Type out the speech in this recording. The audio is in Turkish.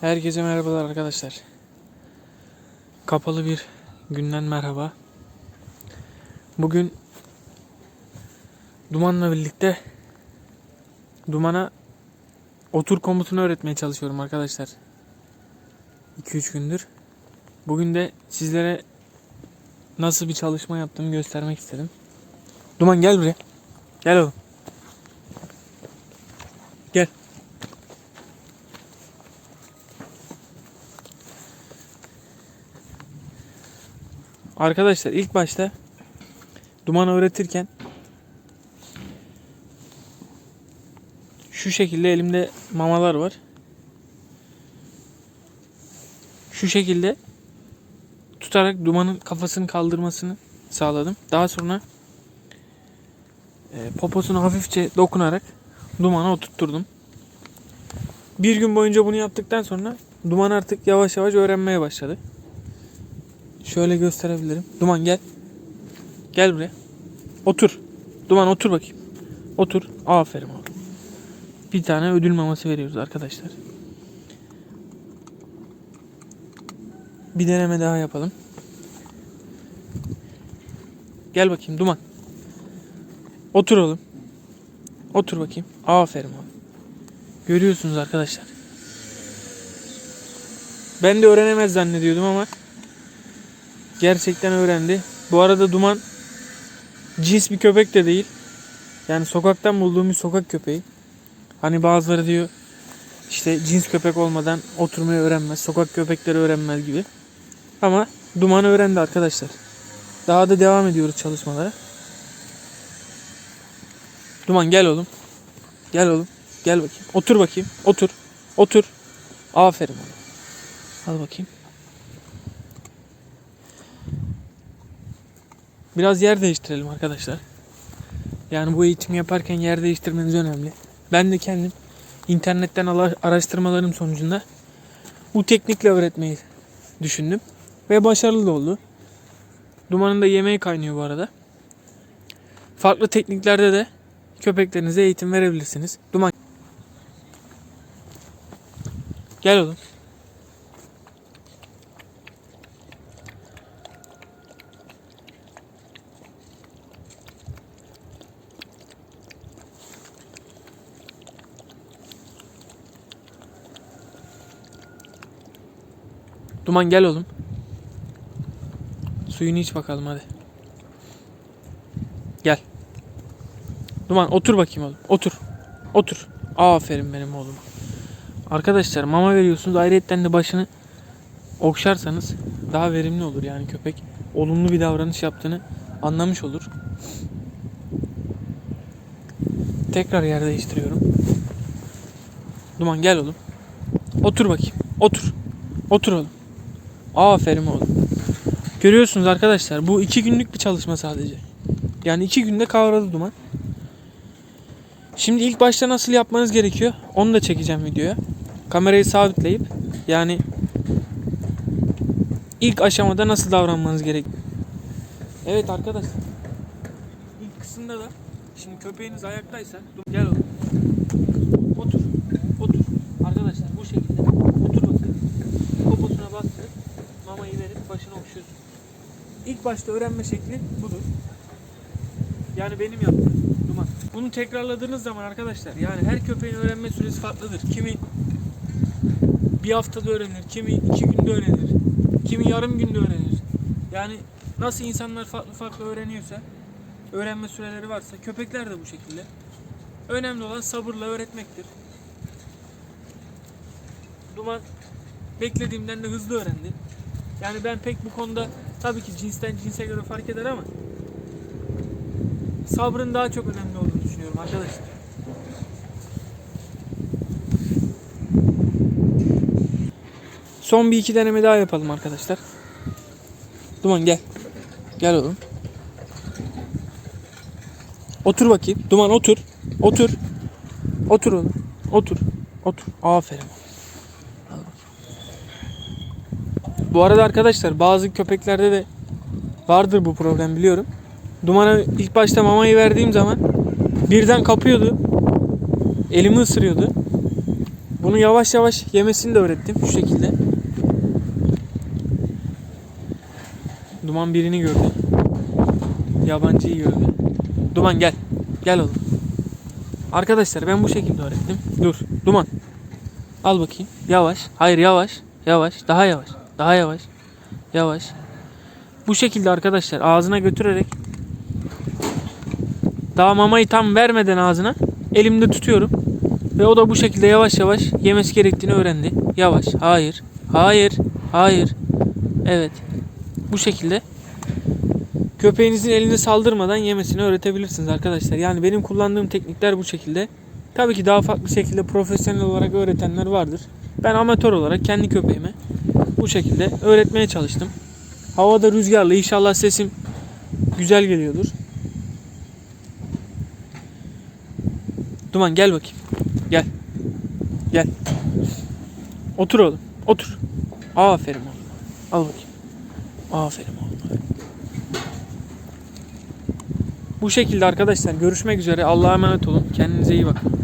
Herkese merhabalar arkadaşlar. Kapalı bir günden merhaba. Bugün Duman'la birlikte Duman'a otur komutunu öğretmeye çalışıyorum arkadaşlar. 2-3 gündür. Bugün de sizlere nasıl bir çalışma yaptığımı göstermek istedim. Duman gel buraya. Gel oğlum. Gel. Arkadaşlar ilk başta duman öğretirken şu şekilde elimde mamalar var. Şu şekilde tutarak dumanın kafasını kaldırmasını sağladım. Daha sonra e, poposunu hafifçe dokunarak dumana oturtturdum. Bir gün boyunca bunu yaptıktan sonra duman artık yavaş yavaş öğrenmeye başladı. Şöyle gösterebilirim. Duman gel. Gel buraya. Otur. Duman otur bakayım. Otur. Aferin oğlum. Bir tane ödül maması veriyoruz arkadaşlar. Bir deneme daha yapalım. Gel bakayım Duman. Otur oğlum. Otur bakayım. Aferin oğlum. Görüyorsunuz arkadaşlar. Ben de öğrenemez zannediyordum ama gerçekten öğrendi. Bu arada Duman cins bir köpek de değil. Yani sokaktan bulduğum bir sokak köpeği. Hani bazıları diyor işte cins köpek olmadan oturmayı öğrenmez. Sokak köpekleri öğrenmez gibi. Ama Duman öğrendi arkadaşlar. Daha da devam ediyoruz çalışmalara. Duman gel oğlum. Gel oğlum. Gel bakayım. Otur bakayım. Otur. Otur. Aferin oğlum. Al bakayım. Biraz yer değiştirelim arkadaşlar. Yani bu eğitimi yaparken yer değiştirmeniz önemli. Ben de kendim internetten ala- araştırmalarım sonucunda bu teknikle öğretmeyi düşündüm. Ve başarılı da oldu. Dumanın da yemeği kaynıyor bu arada. Farklı tekniklerde de köpeklerinize eğitim verebilirsiniz. Duman Gel oğlum. Duman gel oğlum. Suyunu iç bakalım hadi. Gel. Duman otur bakayım oğlum. Otur. Otur. Aferin benim oğlum. Arkadaşlar mama veriyorsunuz. Ayrıyetten de başını okşarsanız daha verimli olur yani köpek. Olumlu bir davranış yaptığını anlamış olur. Tekrar yer değiştiriyorum. Duman gel oğlum. Otur bakayım. Otur. Otur oğlum. Aferin oğlum. Görüyorsunuz arkadaşlar bu iki günlük bir çalışma sadece. Yani iki günde kavradı duman. Şimdi ilk başta nasıl yapmanız gerekiyor onu da çekeceğim videoya. Kamerayı sabitleyip yani ilk aşamada nasıl davranmanız gerek. Evet arkadaşlar. İlk kısımda da şimdi köpeğiniz ayaktaysa dur, gel oğlum. Otur. Otur. Arkadaşlar bu şekilde otur bakayım. Poposuna bastırıp mamayı verip başına okşuyorsun. İlk başta öğrenme şekli budur. Yani benim yaptığım duman. Bunu tekrarladığınız zaman arkadaşlar yani her köpeğin öğrenme süresi farklıdır. Kimi bir haftada öğrenir, kimi iki günde öğrenir, kimi yarım günde öğrenir. Yani nasıl insanlar farklı farklı öğreniyorsa, öğrenme süreleri varsa köpekler de bu şekilde. Önemli olan sabırla öğretmektir. Duman beklediğimden de hızlı öğrendi. Yani ben pek bu konuda tabii ki cinsten cinse göre fark eder ama sabrın daha çok önemli olduğunu düşünüyorum arkadaşlar. Son bir iki deneme daha yapalım arkadaşlar. Duman gel. Gel oğlum. Otur bakayım. Duman otur. Otur. Otur oğlum. Otur. Otur. Aferin. Al bakayım. Bu arada arkadaşlar bazı köpeklerde de vardır bu problem biliyorum. Dumana ilk başta mamayı verdiğim zaman birden kapıyordu. Elimi ısırıyordu. Bunu yavaş yavaş yemesini de öğrettim şu şekilde. Duman birini gördü. Yabancıyı gördü. Duman gel. Gel oğlum. Arkadaşlar ben bu şekilde öğrettim. Dur. Duman. Al bakayım. Yavaş. Hayır yavaş. Yavaş. Daha yavaş. Daha yavaş. Yavaş. Bu şekilde arkadaşlar ağzına götürerek daha mamayı tam vermeden ağzına elimde tutuyorum. Ve o da bu şekilde yavaş yavaş yemesi gerektiğini öğrendi. Yavaş. Hayır. Hayır. Hayır. Evet. Bu şekilde köpeğinizin eline saldırmadan yemesini öğretebilirsiniz arkadaşlar. Yani benim kullandığım teknikler bu şekilde. Tabii ki daha farklı şekilde profesyonel olarak öğretenler vardır. Ben amatör olarak kendi köpeğime bu şekilde öğretmeye çalıştım. Havada rüzgarlı inşallah sesim güzel geliyordur. Duman gel bakayım. Gel. Gel. Otur oğlum. Otur. Aferin oğlum. Al bakayım. Aferin oğlum. Bu şekilde arkadaşlar görüşmek üzere. Allah'a emanet olun. Kendinize iyi bakın.